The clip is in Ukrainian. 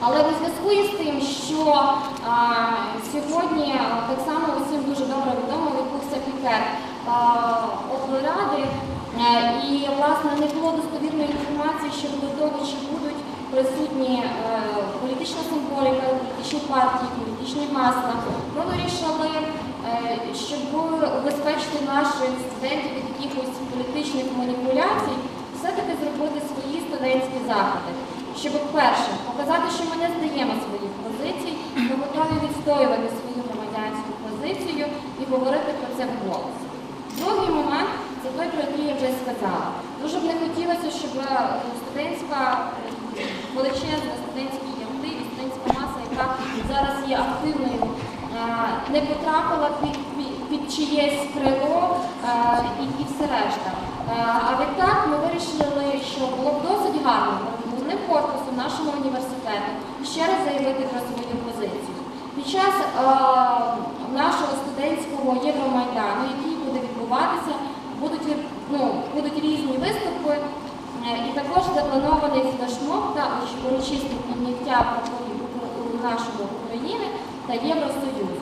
Але у зв'язку із тим, що а, сьогодні так само усім дуже добре відомо відбувся пікет облради, е, і власне не було достовірної інформації щодо того, чи будуть присутні е, політична символіка, політичні партії, політичні гасла. Ми вирішили, е, щоб убезпечити наших студентів від якихось політичних маніпуляцій, все-таки зробити свої студентські заходи. Щоб перше показати, що ми не здаємо своїх позицій, ми готові відстоювати свою громадянську позицію і говорити про це вголос. Другий момент це той, про який я вже сказала. Дуже б не хотілося, щоб е, студентська е, величезна студентський актив, і студентська маса, яка зараз є активною, е, не потрапила під, під, під чиєсь крило і, і все решта. А відтак ми вирішили, що було б досить гарно корпусом нашого університету ще раз заявити про свою позицію. Під час е, нашого студентського Євромайдану, який буде відбуватися, будуть, ну, будуть різні виступи, е, і також запланований флешмоб та урочисте підняття Укра- нашої України та Євросоюзу.